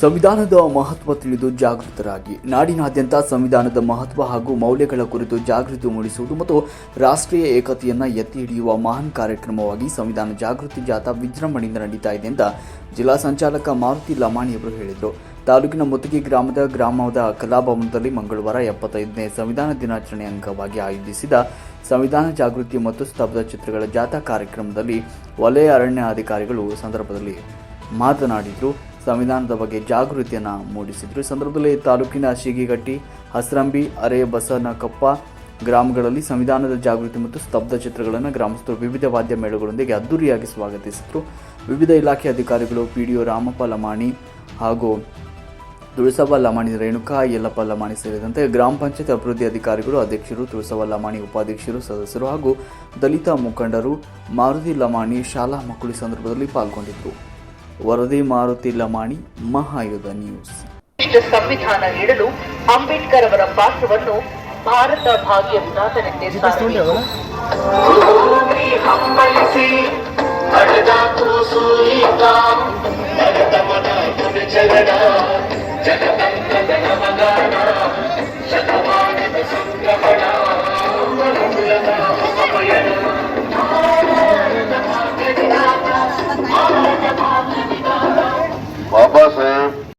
ಸಂವಿಧಾನದ ಮಹತ್ವ ತಿಳಿದು ಜಾಗೃತರಾಗಿ, ನಾಡಿನಾದ್ಯಂತ ಸಂವಿಧಾನದ ಮಹತ್ವ ಹಾಗೂ ಮೌಲ್ಯಗಳ ಕುರಿತು ಜಾಗೃತಿ ಮೂಡಿಸುವುದು ಮತ್ತು ರಾಷ್ಟ್ರೀಯ ಏಕತೆಯನ್ನು ಎತ್ತಿ ಹಿಡಿಯುವ ಮಹಾನ್ ಕಾರ್ಯಕ್ರಮವಾಗಿ ಸಂವಿಧಾನ ಜಾಗೃತಿ ಜಾಥಾ ವಿಜೃಂಭಣೆಯಿಂದ ನಡೀತಾ ಇದೆ ಅಂತ ಜಿಲ್ಲಾ ಸಂಚಾಲಕ ಮಾರುತಿ ಲಮಾಣಿಯವರು ಹೇಳಿದರು. ತಾಲೂಕಿನ ಮುತ್ತಗಿ ಗ್ರಾಮದ ಗ್ರಾಮದ ಕಲಾಭವನದಲ್ಲಿ ಮಂಗಳವಾರ ಎಪ್ಪತ್ತೈದನೇ ಸಂವಿಧಾನ ದಿನಾಚರಣೆ ಅಂಗವಾಗಿ ಆಯೋಜಿಸಿದ ಸಂವಿಧಾನ ಜಾಗೃತಿ ಮತ್ತು ಸ್ತಬ್ಧ ಚಿತ್ರಗಳ ಜಾಥಾ ಕಾರ್ಯಕ್ರಮದಲ್ಲಿ ವಲಯ ಅರಣ್ಯ ಅಧಿಕಾರಿಗಳು ಸಂದರ್ಭದಲ್ಲಿ ಮಾತನಾಡಿದರು. ಸಂವಿಧಾನದ ಬಗ್ಗೆ ಜಾಗೃತಿಯನ್ನು ಮೂಡಿಸಿದರು. ಈ ಸಂದರ್ಭದಲ್ಲಿ ತಾಲೂಕಿನ ಶಿಗಿಗಟ್ಟಿ, ಹಸ್ರಂಬಿ ಅರೆಬಸನಕಪ್ಪ ಗ್ರಾಮಗಳಲ್ಲಿ ಸಂವಿಧಾನದ ಜಾಗೃತಿ ಮತ್ತು ಸ್ತಬ್ಧ ಚಿತ್ರಗಳನ್ನು ಗ್ರಾಮಸ್ಥರು ವಿವಿಧ ವಾದ್ಯ ಮೇಳಗಳೊಂದಿಗೆ ಅದ್ದೂರಿಯಾಗಿ ಸ್ವಾಗತಿಸಿದರು. ವಿವಿಧ ಇಲಾಖೆ ಅಧಿಕಾರಿಗಳು ಪಿಡಿಒ ರಾಮಪ್ಪ ಲಮಾಣಿ ಹಾಗೂ ತುಳಸವ ಲಮಾಣಿ ರೇಣುಕಾ, ಯಲ್ಲಪ್ಪ ಲಮಾಣಿ ಸೇರಿದಂತೆ ಗ್ರಾಮ ಪಂಚಾಯತ್ ಅಭಿವೃದ್ಧಿ ಅಧಿಕಾರಿಗಳು, ಅಧ್ಯಕ್ಷರು ತುಳಸವ ಲಮಾಣಿ ಉಪಾಧ್ಯಕ್ಷರು, ಸದಸ್ಯರು ಹಾಗೂ ದಲಿತ ಮುಖಂಡರು ಮಾರುತಿ ಲಮಾಣಿ ಶಾಲಾ ಮಕ್ಕಳು ಸಂದರ್ಭದಲ್ಲಿ ಪಾಲ್ಗೊಂಡಿದ್ದರು. ವರದಿ ಮಾರುತಿ ಲಮಾಣಿ ಮಹಾಯುಧ ನ್ಯೂಸ್ ಸಂವಿಧಾನ ನೀಡಲು ಅಂಬೇಡ್ಕರ್ ಅವರ ಪಾತ್ರವನ್ನು ಭಾರತ ಭಾಗ್ಯದಾತನಂತೆ ಹಂಬಲಿಸಿ